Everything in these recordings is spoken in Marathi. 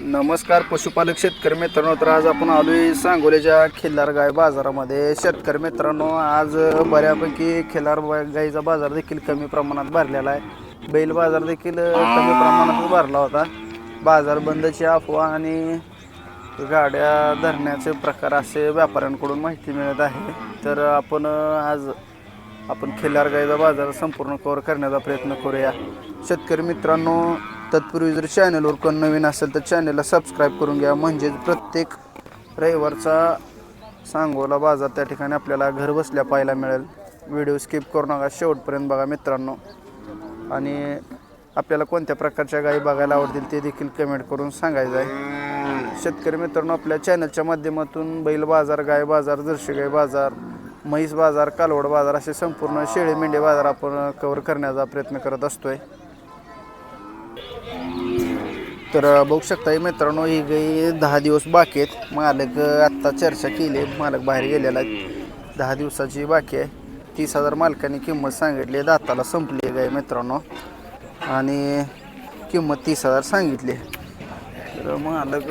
नमस्कार पशुपालक शेतकरी मित्रांनो तर आज आपण आलोय सांगोल्याच्या खिल्लार गाय बाजारामध्ये. शेतकरी मित्रांनो आज बऱ्यापैकी खिल्लार गायीचा गाईचा बाजार देखील कमी प्रमाणात भरलेला आहे. बैल बाजार देखील कमी प्रमाणात भरला होता. बाजार बंदची अफवा आणि गाड्या धरण्याचे प्रकार असे व्यापाऱ्यांकडून माहिती मिळत आहे. तर आपण आज आपण खिल्लार गाईचा बाजार संपूर्ण कवर करण्याचा प्रयत्न करूया. शेतकरी मित्रांनो तत्पूर्वी जर चॅनलवर कोण नवीन असेल तर चॅनलला सबस्क्राईब करून घ्या. म्हणजेच प्रत्येक रविवारचा सांगोला बाजार त्या ठिकाणी आपल्याला घर बसल्या पाहायला मिळेल. व्हिडिओ स्किप करू नका. शेवटपर्यंत बघा मित्रांनो. आणि आपल्याला कोणत्या प्रकारच्या गायी बघायला आवडतील ते देखील कमेंट करून सांगायचं आहे. शेतकरी मित्रांनो आपल्या चॅनलच्या माध्यमातून बैल बाजार गाय बाजार जर्शी गाय बाजार म्हैस बाजार कालवड बाजार असे संपूर्ण शेळी मेंढी बाजार आपण कवर करण्याचा प्रयत्न करत असतोय तर बघू शकता मित्रांनो ही गाई दहा दिवस बाकी आहेत मालक आत्ता चर्चा केली आहे. मालक बाहेर गेलेला आहे दहा दिवसाची बाकी आहे तीस हजार मालकाने किंमत सांगितली आहे. दाताला संपली गाय मित्रांनो आणि किंमत तीस हजार सांगितली आहे. तर मालक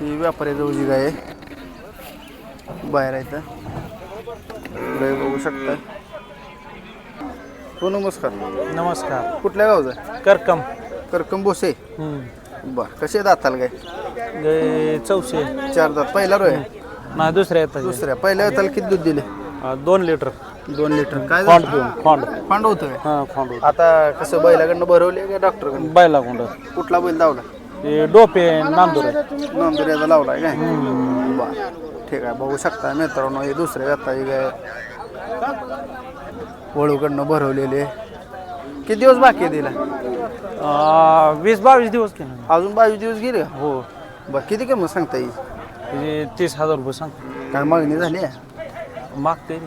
ही व्यापाऱ्याजवळची गाय आहे बाहेर आहे तर बघू शकता. हो नमस्कार. नमस्कार. कुठल्या गावचा? करकम. करकम बोसे बर कसे दाताल काय? गे चौशे चार दात. पहिला रोय. नाही दुसऱ्या येतात. दुसऱ्या. पहिल्या दाताला किती दूध दिले? दोन लिटर. दोन लिटर. काय खोंड झालं? खोंड. फांड होतं हां खोंड आता कसं बैलाकडनं भरवले का डॉक्टरकडनं? बैला कुठला बैल लावला हे डोपे नांदूर. आहे नंदुर्याचा लावलाय काय? बर ठीक आहे बघू शकता मित्रांनो हे दुसऱ्या दाताची काय वळूकडनं भरवलेले किती दिवस बाकी आहे तिला? वीस बावीस दिवस केलं. अजून बावीस दिवस गेले? हो. बरं किती किंमत सांगता येईल? तीस हजार रुपये सांग काय मागणी झाली? आहे मागते.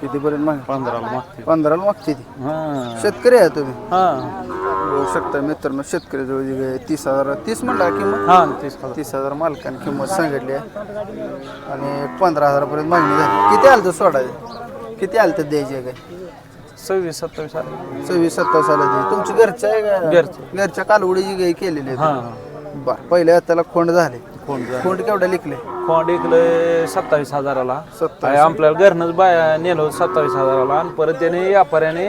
कितीपर्यंत माग पंधराला मागते. पंधराला मागते ती. हां. शेतकरी आहे तुम्ही? हां. बघू शकता मित्रांनो शेतकरी जवळ जी तीस हजार तीस म्हणला किंमत? हां तीस हजार. तीस हजार मालकाने किंमत सांगितली आहे. आणि पंधरा हजारापर्यंत मागणी झाली. किती आलं तर सोडायचं किती आलं तर द्यायची काय? सव्वीस सत्तावीस आले. सव्वीस सत्तावीस आलं द्यायची तुमची घरच्या आहे का? घरच्या. घरच्या कालवडीची गाय केलेली आहे. बरं पहिल्या त्याला खोंड झाले. खोंड. खोंड केवढ्या लिखले खोंड इकलं सत्तावीस हजाराला. सत्तावीस. आपल्याला घरनंच बाय नेलं सत्तावीस हजाराला. आणि परत त्याने व्यापाऱ्याने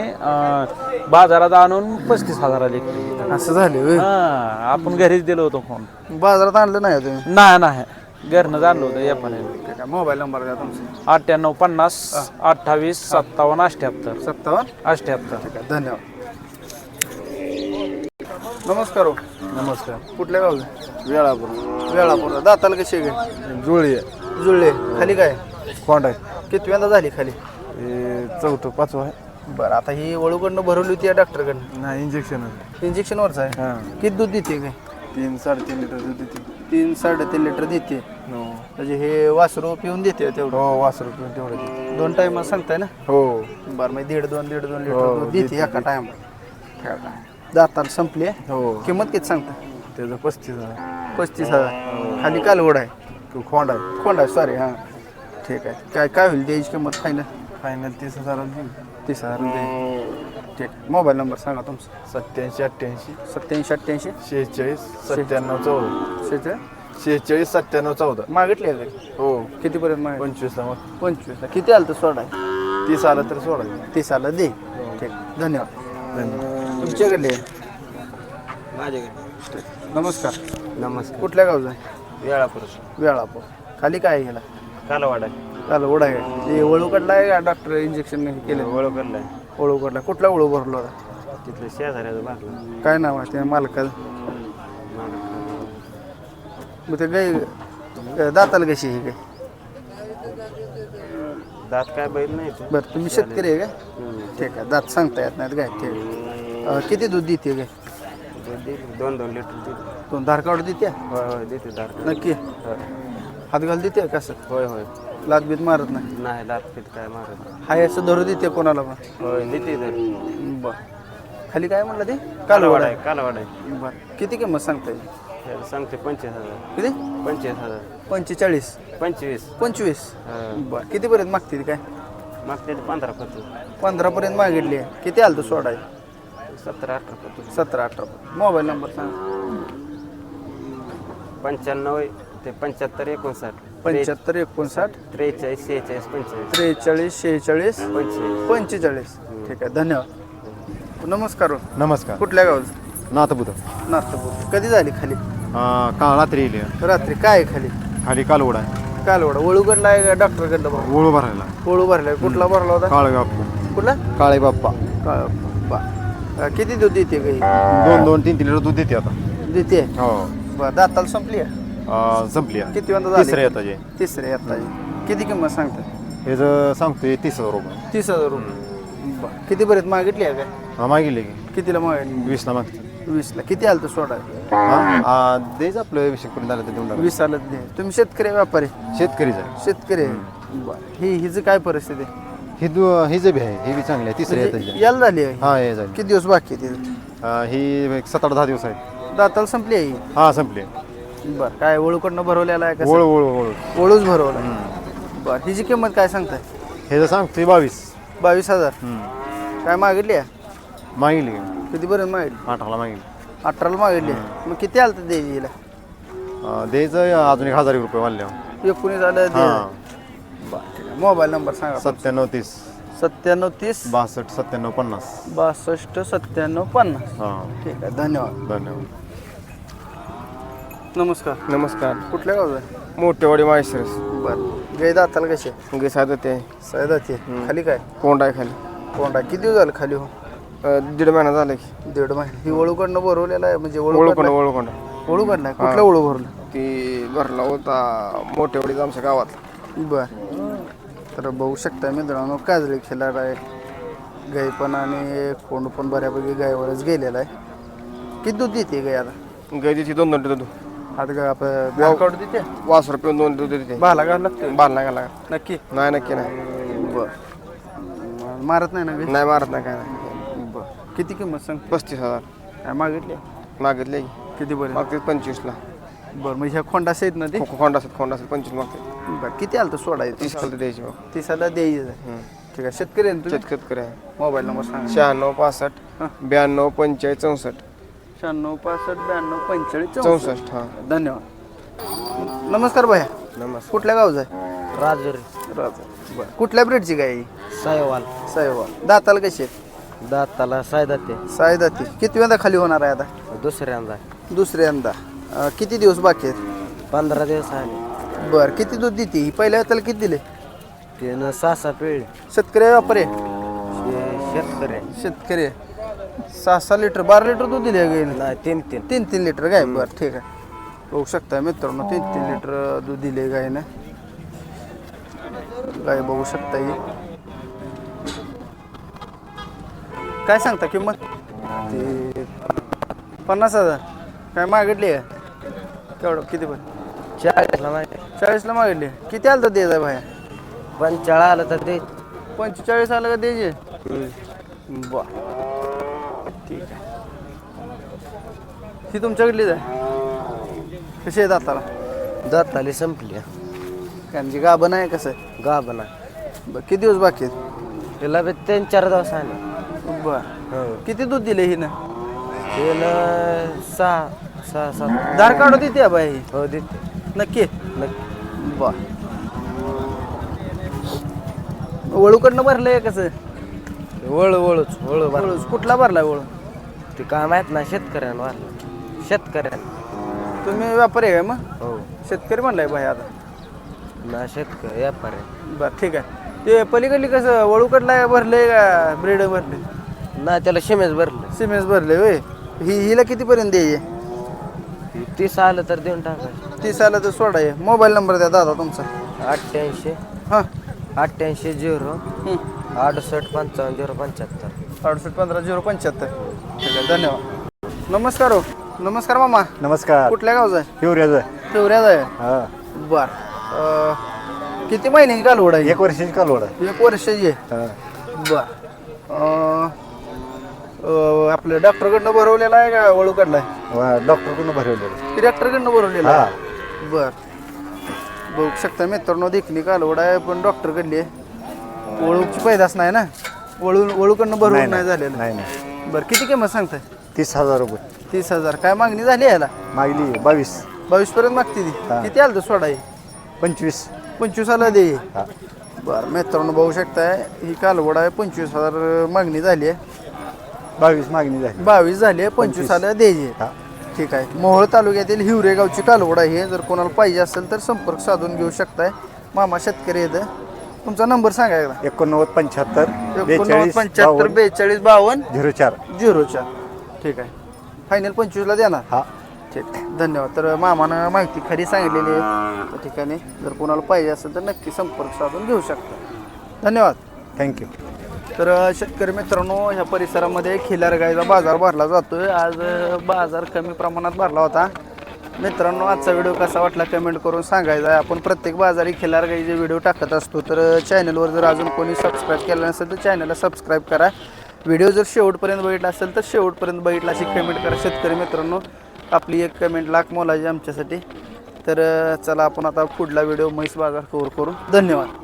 बाजारात आणून पस्तीस हजाराला विकली असं झाले होय. हा आपण घरीच दिलो होतो फोन बाजारात आणलं नाही का तुम्ही? नाही नाही. घरनंच आणलं होतं ठीक आहे. मोबाईल नंबर द्या तुमचा. अठ्ठ्याण्णव पन्नास अठ्ठावीस सत्तावन्न अठ्ठ्याहत्तर. सत्तावन्न? अठ्ठ्याहत्तर. ठीक आहे धन्यवाद. नमस्कार हो. नमस्कार. कुठल्या गावचं? वेळापूर. वेळापूर. दाताला कशी आहे? गाय? जुळी जुळले खाली काय? आहे. कितव्यांदा झाली खाली? चौथं पाचवं आहे. बरं आता ही वळूकडनं भरवली होती या डॉक्टरकडनं? नाही इंजेक्शन इंजेक्शनवरच आहे? हां. किती दूध देते काय? तीन साडेतीन लिटर दूध देते. तीन साडेतीन लिटर देते. म्हणजे हे वासरू पिऊन देते तेवढं? हो वास रुपये तेवढं देते. दोन टाइम सांगताय ना? हो. बरं मग दीड दोन दीड दोन लिटर हो, दूध देते एका टायमाला दाताला संपली. आहे. हो. किंमत किती सांगता? त्याचं पस्तीस आहे पस्तीस हजार. खाली कालवड आहे. खोंड. आहे सॉरी हां. ठीक आहे. काय काय होईल त्याची किंमत फायनल फायनल तीस हजाराला देऊ तीस हजार रुपये. ठीक. मोबाईल नंबर सांगा तुमचा. सत्याऐंशी अठ्ठ्याऐंशी. सत्याऐंशी अठ्ठ्याऐंशी. शेहेचाळीस सत्त्याण्णव चौदा. शेहेचाळ शेहेचाळीस सत्त्याण्णव चौदा. मागितले का? हो. कितीपर्यंत मागितले? पंचवीसला मग. पंचवीस किती आलं तर सोडा तीस आलं तर सोडायचं तीस आलं दे. ठीक. धन्यवाद. धन्यवाद. तुमच्याकडले? नमस्कार. नमस्कार. कुठल्या गावचा आहे? वेळापूर. वेळापूर. खाली काय आहे गेला कालवाडा. चालू ओढा आहे. ते वळूकडला आहे का डॉक्टर इंजेक्शन केलं? ओळखला वळूकडला कुठला वळू भरला होता? तिथलं शेजाऱ्याचं बाटला काय नाव आहे त्या मालकाचं? मग ते गाई दाताला कशी आहे गाय दात काय बैल नाही ते. बरं तुम्ही शेतकरी आहे का? ठीक आहे. दात सांगता येत नाहीत गाय ठीक आहे. अं, किती दूध देते गाय दोन दोन लिटर देते दोन धार काढून देते? होय होय देते दात नक्की? हात घाल देते कसं? होय होय. लात बीत मारत नाही? नाही पीत काय मारत हाय असं धरू देते कोणाला पण. होय देते तर बरं. खाली काय म्हणलं ते? कालवाड कालवड. आहे कालवाड आहे. बरं. किती किंमत सांगता येईल? त्याला सांगते पंचवीस हजार. किती? पंचवीस हजार. पंचेचाळीस. पंचवीस. पंचवीस. हं. बरं. कितीपर्यंत मागते ती काय? मागते ते पंधरा पत्र पंधरापर्यंत मागितली आहे. किती आलं तर सोडाय सतरा अठरा पत्र सतरा अठरा मोबाईल नंबर सांग. पंच्याण्णव ते पंच्याहत्तर एकोणसाठ. पंच्याहत्तर एकोणसाठ. त्रेचाळीस शेहेचाळीस पंचेचाळीस. त्रेचाळीस शेहेचाळीस पंचेचाळीस. पंचेचाळीस. ठीक आहे धन्यवाद. नमस्कार हो. नमस्कार. कुठल्या गावचं? नाथबुध नागपूर कधी झाली खाली? काल रात्री येईल रात्री काय आहे खाली? खाली कालवड आहे. कालवडा. वळूकडला आहे का डॉक्टरकडला बा ओळू भरायला वळू भरलाय कुठला भरला होता? काळे बाप्पू कुठला? काळे बाप्पा का- बा अं, किती दूध देते गाई दोन दोन तीन तीन लिटर दूध देते आता. देते? हो. बरं दाताला संपली आहे? अं, संपली आहे. किती वाजता झाली? तिसऱ्या येताचे तिसरे आता किती किंमत सांगता? हे जर सांगतोय तीस हजार रुपये. तीस हजार रुपये. बरं. किती बरेच मागितली आहे काय? हा मागितले की. कितीला मागितली? वीसला मागते वीसला. किती आलं तर सोडा? हा? द्यायचं आपलं विषय करून झालं तर देऊन टाका. वीस आलं दे. तुम्ही शेतकरी आहे, व्यापारी? शेतकरीच आहे शेतकरी आहे. बरं. ही हिचं काय परिस्थिती? आहे? ही दु ही जे बी आहे. ही बी चांगली आहे. तिसऱ्या म्हणजे येताची याला झाली आहे? हा हे झाली. किती दिवस बाकी आहे तिथे अं, ही एक सात आठ दहा दिवस आहे दाताला संपली आहे ही? हा संपली बरं काय ओळूकडनं भरवलेला आहे ओळ का ओळ ओळ ओळूच भरवला. बरं हिची किंमत काय सांगताय? हे जर सांगतोय बावीस. बावीस हजार. हम्म. काय मागितली आहे? मागितली. किती बरं मागितली? अठराला मागितली. अठराला मागितली मग किती आलं तर द्यायची हिला? अं, द्यायचं अजून एक हजार एक रुपये वाढल्या एकोणीस आलं हा. द्यायचं. बरं ठीक आहे. मोबाईल नंबर सांगा सत्त्याण्णव तीस. सत्त्याण्णव तीस. बासष्ट सत्त्याण्णव पन्नास. बासष्ट सत्त्याण्णव पन्नास. हां. ठीक आहे धन्यवाद. धन्यवाद. नमस्कार. नमस्कार. कुठल्या गावचं आहे? मोठेवाडी माहेश्वरस. बरं. गाय दाताला कसे गे साधं ते सयदाती खाली काय? कोंड आहे खाली. कोंडा. किती दिवस झालं खाली हो? अं, दीड महिना झाला की. दीड महिने. ही ओळूकडनं भरवलेला आहे म्हणजे ओळू ओळखोंड काढलाय? ओळखोंड ओळू काढलाय कुठला ओळू भरला? ती भरला होता मोठेवाडीचा आमच्या गावात बर. तर बघू शकता मित्रांनो काजळी खिलार आहे. गाय पण आणि कोंड पण बऱ्यापैकी गायवरच गेलेला आहे. किती दूध देते गाय आता? गायची दोन दोन दूध. आता गाय आपण गावकाड देते वासर पिऊन दोन दूध देते भाला घाल लागते बाल नाही घाला नक्की नाही नक्की नाही बर मारत नाही ना नाही मारत नाही काय नाही बर किती किंमत सांग पस्तीस हजार काय मागितली मागितले की किती बरं मागते पंचवीसला बरं मग ह्या खोंडा आहेत ना ते खो- खोंड पंचवीस मागते बरं किती आलं तर सोडायचं तीस खालती द्यायची मग तिसाला द्यायचं. ठीक आहे शेतकरी आहे ना तुम्ही शेतकरी आहे मोबाईल नंबर सांगा शहाण्णव पासष्ट. ब्याण्णव पंचेचाळीस चौसष्ट शहाण्णव पासष्ट ब्याण्णव पंचेचाळीस चौसष्ट. हां. धन्यवाद. नमस्कार भैया. नमस्कार. कुठल्या गावचा आहे? राजुरी. राजा बरं. कुठल्या ब्रेडची गाय आहे ही? सायवाल. साहेब दाताला कशी आहे दाताला सायदा ते साय दाती. किती वेळा खाली होणार आहे आता? दुसऱ्यांदा. दुसऱ्यांदा. अं, किती दिवस बाकी आहेत? पंधरा दिवस आले बरं. किती दूध देते? ही पहिल्या त्याला किती दिले? त्यानं सहा सहा पिळले. शेतकरी आहे व्यापारी आहे? शेतकरी शेतकरी आहे. सहा सहा लिटर बारा लिटर दूध दिले नाही तीन तीन. तीन तीन लिटर गाय बरं ठीक आहे. बघू शकता मित्रांनो तीन तीन लिटर दूध दिले गायनं गाय बघू शकता ही काय सांगता किंमत? ते पन्नास हजार. काय मागितली आहे? केवढं? किती पण? चाळीसला माहिती चाळीसला मागितली. किती आलं तर द्यायचं भाया पंचाळा आलं तर ते पंचेचाळीस आलं का द्यायचे बर ठीक आहे. ही तुमच्याकडलीच आहे? कशी आहे दाताला? दाताली संपली. कारण जी गाभण आहे कसं? आहे. गाबना बरं किती दिवस बाकी आहेत? तिला बी तीन चार दिवस आले बर. हो. किती दूध दिले हिनं? त्यानं सहा सहा सात. दार काढू देते बाई. ही हो देते. नक्की? नक्की. बर. वळूकडनं भरलंय कसं? वळू वळूच वळू वळूच. कुठला भरलाय वळू? ते काय माहीत नाही शेतकऱ्यांना वारलं शेतकऱ्यां. तुम्ही व्यापारी आहे मग? हो. शेतकरी म्हणलाय भाई आता. ना शेतकरी व्यापारी. बर ठीक आहे. ते पलीकडली कसं वळूकडला भरलंय का ब्रेड भरले ना त्याला शिमेज भरलं सिमेंट भरले होय. ही हिला कितीपर्यंत द्यायचे ती तीस आलं तर देऊन टाकायचं तीस आलं तर सोडाय मोबाईल नंबर द्या दादा तुमचा. अठ्ठ्याऐंशी. हां. अठ्ठ्याऐंशी झिरो अडुसष्ट पंचावन्न झिरो पंच्याहत्तर. अडुसष्ट पंधरा झिरो पंच्याहत्तर. ठीक आहे धन्यवाद. नमस्कार हो. नमस्कार मामा. नमस्कार. कुठल्या गावचा आहे? हिवऱ्याचं शिवऱ्याचा आहे? हा. बर. अं, किती महिन्याची कालवड आहे? एक वर्षाची कालवड आहे. एक वर्षाची आहे? हा. बर. अं, अं, आपलं डॉक्टरकडनं भरवलेला आहे का वळू काढलाय वा, डॉक्टरकडून भरवलेलं डॉक्टरकडनं भरवलेला हा. आहे बर. बघू शकता मित्रांनो देखणी कालवड आहे पण डॉक्टरकडली आहे. वळूची पैदास नाही ना? वळू वळूकडनं भरवून नाही. झालेलं. नाही नाही. बरं किती किंमत सांगताय? तीस हजार रुपये. तीस हजार. काय मागणी झाली याला? मागली बावीस बावीस. पर्यंत मागते ती. किती आलं तर सोडा हे? पंचवीस. पंचवीस आला दे हा. बरं मित्रांनो बघू शकताय ही कालवड आहे पंचवीस हजार मागणी झाली आहे. बावीस मागणी झाली. बावीस झाली आहे पंचवीस आलं द्यायची हा. ठीक आहे. मोहोळ तालुक्यातील हिवरे गावची कालवड आहे जर कोणाला पाहिजे असेल तर संपर्क साधून घेऊ शकताय. मामा शेतकरी येतं तुमचा नंबर सांगा एकदा. एकोणनव्वद पंच्याहत्तर एकोणनव्वद बेचाळीस पंच्याहत्तर बावन्न, बेचाळीस बावन्न. झिरो चार. झिरो चार. ठीक आहे. फायनल पंचवीसला देणार? हा. ठीक. धन्यवाद. तर मामानं माहिती खरी सांगितलेली आहे. त्या ठिकाणी जर कोणाला पाहिजे असेल तर नक्की संपर्क साधून घेऊ शकता. धन्यवाद. थँक्यू तर अ, शेतकरी मित्रांनो ह्या परिसरामध्ये खिलार गायचा बाजार भरला जातोय. आज अ, बाजार कमी प्रमाणात भरला होता. मित्रांनो आजचा व्हिडिओ कसा वाटला कमेंट करून सांगायचा आहे. आपण प्रत्येक बाजारी खिलार गाईचे व्हिडिओ टाकत असतो तर चॅनलवर जर अजून कोणी सबस्क्राईब केलं नसेल तर चॅनलला सबस्क्राईब करा. व्हिडिओ जर शेवटपर्यंत बघितला असेल तर शेवटपर्यंत बघितला अशी कमेंट करा. शेतकरी मित्रांनो आपली एक कमेंट लाख मोलाची आमच्यासाठी. तर चला आपण आता पुढला व्हिडिओ म्हैस बाजार कव्हर करू. धन्यवाद.